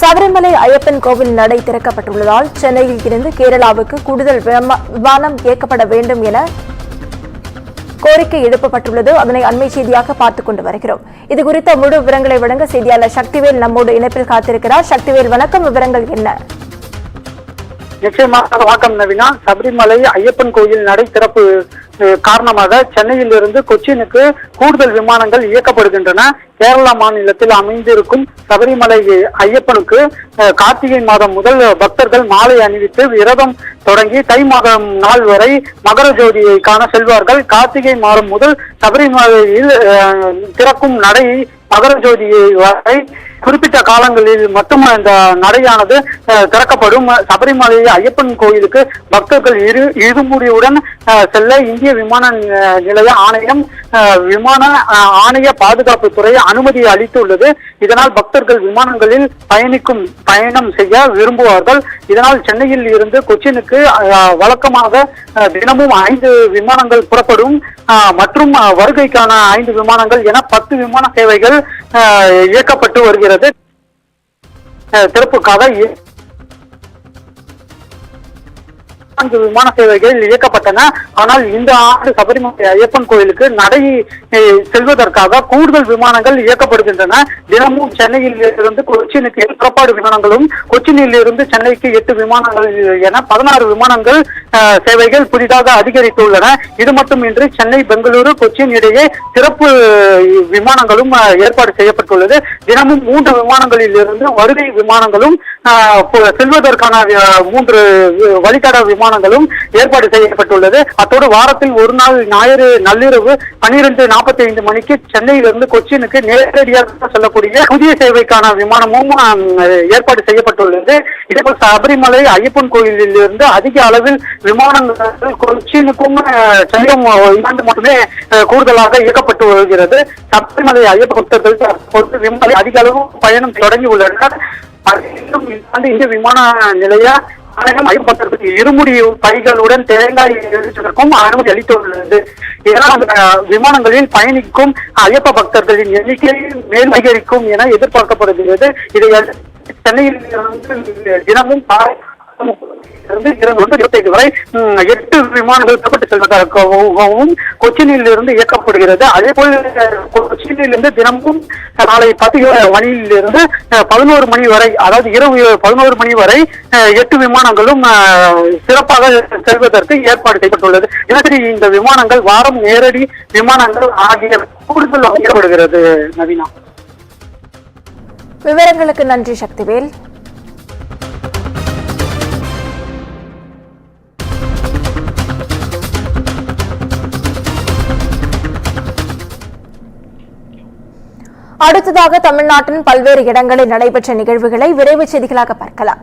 சபரிமலை ஐயப்பன் கோவில் நடை திறக்கப்பட்டுள்ளதால் சென்னையில் இருந்து கேரளாவுக்கு கூடுதல் விமா- விமானம் இயக்கப்பட வேண்டும் என கோரிக்கை எழுப்பப்பட்டுள்ளது. அதனை அண்மை செய்தியாக பார்த்துக் கொண்டு வருகிறோம். இது குறித்த முழு விவரங்களை வழங்க செய்தியாளர் சக்திவேல் நம்மோடு இணைப்பில் காத்திருக்கிறார். சக்திவேல் வணக்கம். விவரங்கள் என்ன? நிச்சயமாக வணக்கம் நவீனா சபரிமலை ஐயப்பன் கோயில் நடை திறப்பு காரணமாக சென்னையில் இருந்து கொச்சினுக்கு கூடுதல் விமானங்கள் இயக்கப்படுகின்றன. கேரளா மாநிலத்தில் அமைந்திருக்கும் சபரிமலை ஐயப்பனுக்கு கார்த்திகை மாதம் முதல் பக்தர்கள் மாலை அணிவித்து விரதம் தொடங்கி தை மாதம் நாள் வரை மகர ஜோதியை காண செல்வார்கள். கார்த்திகை மாதம் முதல் சபரிமலையில் அஹ், திறக்கும் நடை மகர ஜோதியை வரை குறிப்பிட்ட காலங்களில் மட்டும் இந்த நடையானது திறக்கப்படும். சபரிமலை ஐயப்பன் கோயிலுக்கு பக்தர்கள் இரு இருமுடியுடன் செல்ல இந்திய விமான நிலைய ஆணையம் அஹ், விமான ஆணைய பாதுகாப்பு துறை அனுமதி அளித்துள்ளது. இதனால் பக்தர்கள் விமானங்களில் பயணிக்கும் பயணம் செய்ய விரும்புவார்கள். இதனால் சென்னையில் இருந்து கொச்சினுக்கு வழக்கமாக தினமும் ஐந்து விமானங்கள் புறப்படும். மற்றும் வருகைக்கான ஐந்து விமானங்கள் என பத்து விமான சேவைகள் இயக்கப்பட்டு வருகிறது. திறப்புக்காக நான்கு விமான சேவைகள் இயக்கப்பட்டன. ஆனால் இந்த ஆண்டு சபரிமலை ஐயப்பன் கோயிலுக்கு நடை செல்வதற்காக கூடுதல் விமானங்கள் இயக்கப்படுகின்றன. தினமும் சென்னையில் இருந்து கொச்சினுக்கு புறப்பாடு விமானங்களும் கொச்சினில் இருந்து சென்னைக்கு எட்டு விமானங்கள் என பதினாறு விமானங்கள் சேவைகள் புதிதாக அதிகரித்துள்ளன. இது மட்டுமின்றி சென்னை பெங்களூரு கொச்சின் இடையே சிறப்பு விமானங்களும் ஏற்பாடு செய்யப்பட்டுள்ளது. தினமும் மூன்று விமானங்களில் இருந்து வருகை விமானங்களும் செல்வதற்கான மூன்று வழித்தட விமானங்களும் ஏற்பாடு செய்யப்பட்டுள்ளது. அத்தோடு வாரத்தில் ஒரு நாள் ஞாயிறு நள்ளிரவு பனிரெண்டு நாற்பத்தி ஐந்து மணிக்கு சென்னையிலிருந்து கொச்சினுக்கு நேரடியாக செல்லக்கூடிய புதிய சேவைக்கான விமானமும் ஏற்பாடு செய்யப்பட்டுள்ளது. இதேபோல் சபரிமலை ஐயப்பன் கோயிலில் இருந்து அதிக அளவில் விமானங்கள் கொச்சினுக்கும் சென்னையும் இரண்டு மட்டுமே கூடுதலாக இயக்கப்பட்டு வருகிறது. சபரிமலை ஐயப்ப பக்தர்களுக்கு தற்போது விமானி அதிக அளவு பயணம் தொடங்கி உள்ளனர் இந்த இந்திய விமான நிலைய ஆணையம் ஐயப்பத்திற்கு இருமுடி பைகளுடன் தேங்காய் எடுப்பதற்கும் அனுமதி அளித்துள்ளது. இதனால் அந்த விமானங்களில் பயணிக்கும் ஐயப்ப பக்தர்களின் எண்ணிக்கை மேல் அதிகரிக்கும் என எதிர்பார்க்கப்படுகிறது. இதை சென்னையில் தினமும் காலை இருந்து இரண்டு ஒன்று இருபத்தைந்து வரை எட்டு விமானங்கள் புறப்பட்டு செல்வதற்காகவும் கொச்சினில் இருந்து இயக்கப்படுகிறது. அதே போல் கொச்சினில் இருந்து தினமும் நாளை பத்து மணியில் இருந்து பதினோரு மணி வரை அதாவது இரவு பதினோரு மணி வரை எட்டு விமானங்களும் சிறப்பாக செல்வதற்கு ஏற்பாடு செய்யப்பட்டுள்ளது. தினசரி இந்த விமானங்கள் வாரம் நேரடி விமானங்கள் ஆகிய கூடுதல் வழங்கப்படுகிறது நவீனா. விவரங்களுக்கு நன்றி சக்திவேல். அடுத்ததாக தமிழ்நாட்டின் பல்வேறு இடங்களில் நடைபெற்ற நிகழ்வுகளை விரைவு செய்திகளாக பார்க்கலாம்.